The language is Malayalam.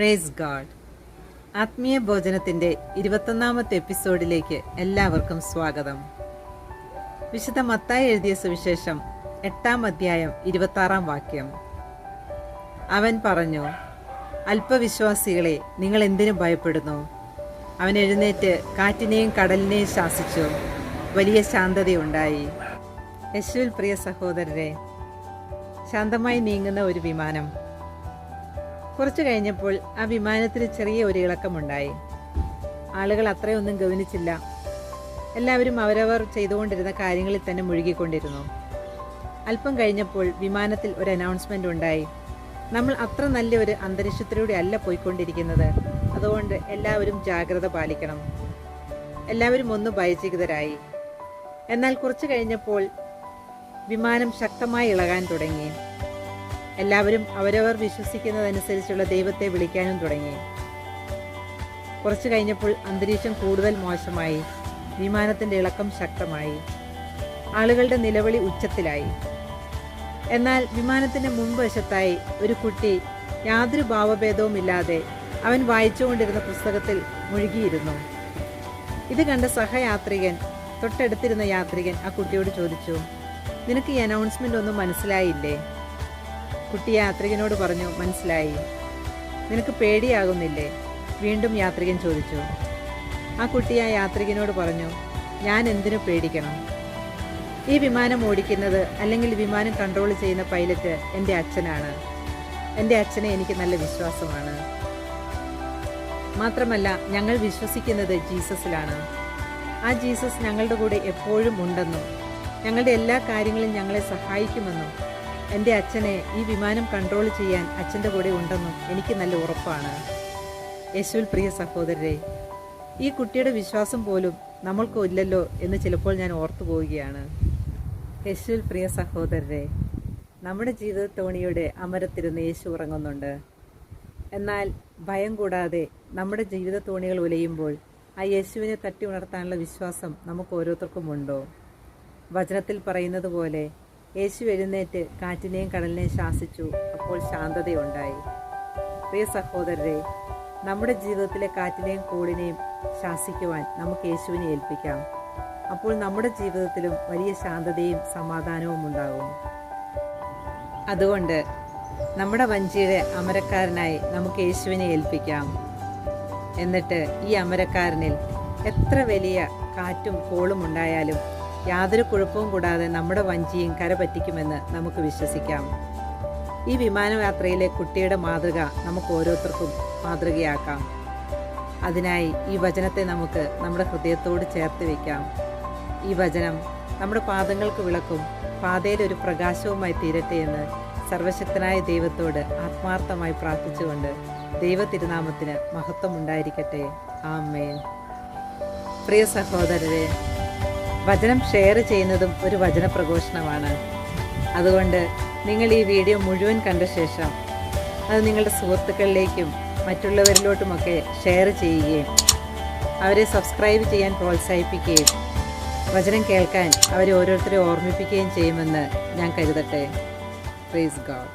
പ്രേസ് ഗാഡ് ആത്മീയ ഭോജനത്തിന്റെ ഇരുപത്തൊന്നാമത്തെ എപ്പിസോഡിലേക്ക് എല്ലാവർക്കും സ്വാഗതം. വിശുദ്ധ മത്തായി എഴുതിയ സുവിശേഷം എട്ടാം അധ്യായം ഇരുപത്താറാം വാക്യം. അവൻ പറഞ്ഞു അല്പവിശ്വാസികളെ നിങ്ങൾ എന്തിനു ഭയപ്പെടുന്നു? അവൻ എഴുന്നേറ്റ് കാറ്റിനെയും കടലിനെയും ശാസിച്ചു. വലിയ ശാന്തതയുണ്ടായി. യശുവിൽ പ്രിയ സഹോദരരെ ശാന്തമായി നീങ്ങുന്ന ഒരു വിമാനം കുറച്ചു കഴിഞ്ഞപ്പോൾ ആ വിമാനത്തിന് ചെറിയ ഒരു ഇളക്കമുണ്ടായി. ആളുകൾ അത്രയൊന്നും ഗവനിച്ചില്ല എല്ലാവരും അവരവർ ചെയ്തുകൊണ്ടിരുന്ന കാര്യങ്ങളിൽ തന്നെ മുഴുകിക്കൊണ്ടിരുന്നു. അല്പം കഴിഞ്ഞപ്പോൾ വിമാനത്തിൽ ഒരു അനൗൺസ്മെന്റ് ഉണ്ടായി. നമ്മൾ അത്ര നല്ല ഒരു അന്തരീക്ഷത്തിലൂടെ അല്ല പോയിക്കൊണ്ടിരിക്കുന്നത്. അതുകൊണ്ട് എല്ലാവരും ജാഗ്രത പാലിക്കണം. എല്ലാവരും ഒന്ന് ഭയചകിതരായി. എന്നാൽ കുറച്ചു കഴിഞ്ഞപ്പോൾ വിമാനം ശക്തമായി ഇളകാൻ തുടങ്ങി. എല്ലാവരും അവരവർ വിശ്വസിക്കുന്നതനുസരിച്ചുള്ള ദൈവത്തെ വിളിക്കാനും തുടങ്ങി. കുറച്ചു കഴിഞ്ഞപ്പോൾ അന്തരീക്ഷം കൂടുതൽ മോശമായി. വിമാനത്തിന്റെ ഇളക്കം ശക്തമായി. ആളുകളുടെ നിലവിളി ഉച്ചത്തിലായി. എന്നാൽ വിമാനത്തിന്റെ മുൻവശത്തായി ഒരു കുട്ടി യാതൊരു ഭാവഭേദവുമില്ലാതെ അവൻ വായിച്ചുകൊണ്ടിരുന്ന പുസ്തകത്തിൽ മുഴുകിയിരുന്നു. ഇത് കണ്ട സഹയാത്രികൻ തൊട്ടടുത്തിരുന്ന യാത്രികൻ ആ കുട്ടിയോട് ചോദിച്ചു നിനക്ക് ഈ അനൗൺസ്മെന്റ് ഒന്നും മനസ്സിലായില്ലേ? കുട്ടി യാത്രികനോട് പറഞ്ഞു മനസ്സിലായി. നിനക്ക് പേടിയാകുന്നില്ലേ? വീണ്ടും യാത്രികൻ ചോദിച്ചു. ആ കുട്ടി ആ യാത്രികനോട് പറഞ്ഞു ഞാൻ എന്തിനു പേടിക്കണം? ഈ വിമാനം ഓടിക്കുന്നത് അല്ലെങ്കിൽ വിമാനം കൺട്രോൾ ചെയ്യുന്ന പൈലറ്റ് എന്റെ അച്ഛനാണ്. എന്റെ അച്ഛനെ എനിക്ക് നല്ല വിശ്വാസമാണ്. മാത്രമല്ല ഞങ്ങൾ വിശ്വസിക്കുന്നത് ജീസസിലാണ്. ആ ജീസസ് ഞങ്ങളുടെ കൂടെ എപ്പോഴും ഉണ്ടെന്നും ഞങ്ങളുടെ എല്ലാ കാര്യങ്ങളും ഞങ്ങളെ സഹായിക്കുമെന്നും എന്റെ അച്ഛനെ ഈ വിമാനം കൺട്രോൾ ചെയ്യാൻ അച്ഛന്റെ കൂടെ ഉണ്ടെന്നും എനിക്ക് നല്ല ഉറപ്പാണ്. യേശുവിൽ പ്രിയ സഹോദരരെ ഈ കുട്ടിയുടെ വിശ്വാസം പോലും നമ്മൾക്ക് ഇല്ലല്ലോ എന്ന് ചിലപ്പോൾ ഞാൻ ഓർത്തു പോവുകയാണ്. യേശുവിൽ പ്രിയ സഹോദരരെ നമ്മുടെ ജീവിത തോണിയുടെ അമരത്തിരുന്ന് യേശു ഉറങ്ങുന്നുണ്ട്. എന്നാൽ ഭയം കൂടാതെ നമ്മുടെ ജീവിത തോണികൾ ഉലയുമ്പോൾ ആ യേശുവിനെ തട്ടി ഉണർത്താനുള്ള വിശ്വാസം നമുക്ക് ഓരോരുത്തർക്കും ഉണ്ടോ? വചനത്തിൽ പറയുന്നത് പോലെ യേശു എഴുന്നേറ്റ് കാറ്റിനെയും കടലിനെയും ശാസിച്ചു. അപ്പോൾ ശാന്തതയുണ്ടായി. പ്രിയ സഹോദരരെ നമ്മുടെ ജീവിതത്തിലെ കാറ്റിനെയും കൂടിനെയും ശാസിക്കുവാൻ നമുക്ക് യേശുവിനെ ഏൽപ്പിക്കാം. അപ്പോൾ നമ്മുടെ ജീവിതത്തിലും വലിയ ശാന്തതയും സമാധാനവും ഉണ്ടാകും. അതുകൊണ്ട് നമ്മുടെ വഞ്ചിയുടെ അമരക്കാരനായി നമുക്ക് യേശുവിനെ ഏൽപ്പിക്കാം. എന്നിട്ട് ഈ അമരക്കാരനിൽ എത്ര വലിയ കാറ്റും കോളും ഉണ്ടായാലും യാതൊരു കുഴപ്പവും കൂടാതെ നമ്മുടെ വഞ്ചിയും കര പറ്റിക്കുമെന്ന് നമുക്ക് വിശ്വസിക്കാം. ഈ വിമാനയാത്രയിലെ കുട്ടിയുടെ മാതൃക നമുക്ക് ഓരോരുത്തർക്കും മാതൃകയാക്കാം. അതിനായി ഈ വചനത്തെ നമുക്ക് നമ്മുടെ ഹൃദയത്തോട് ചേർത്ത് വയ്ക്കാം ഈ വചനം നമ്മുടെ പാദങ്ങൾക്ക് വിളക്കും പാതയിൽ ഒരു പ്രകാശവുമായി തീരട്ടെ എന്ന് സർവശക്തനായ ദൈവത്തോട് ആത്മാർത്ഥമായി പ്രാർത്ഥിച്ചുകൊണ്ട് ദൈവ തിരുനാമത്തിന് മഹത്വമുണ്ടായിരിക്കട്ടെ. ആമേൻ. പ്രിയ സഹോദരരെ വചനം ഷെയർ ചെയ്യുന്നതും ഒരു വചന പ്രഘോഷണമാണ് അതുകൊണ്ട് നിങ്ങൾ ഈ വീഡിയോ മുഴുവൻ കണ്ട ശേഷം അത് നിങ്ങളുടെ സുഹൃത്തുക്കളിലേക്കും മറ്റുള്ളവരിലോട്ടുമൊക്കെ ഷെയർ ചെയ്യുകയും അവരെ സബ്സ്ക്രൈബ് ചെയ്യാൻ പ്രോത്സാഹിപ്പിക്കുകയും വചനം കേൾക്കാൻ അവരെ ഓരോരുത്തരെ ഓർമ്മിപ്പിക്കുകയും ചെയ്യുമെന്ന് ഞാൻ കരുതട്ടെ. Praise God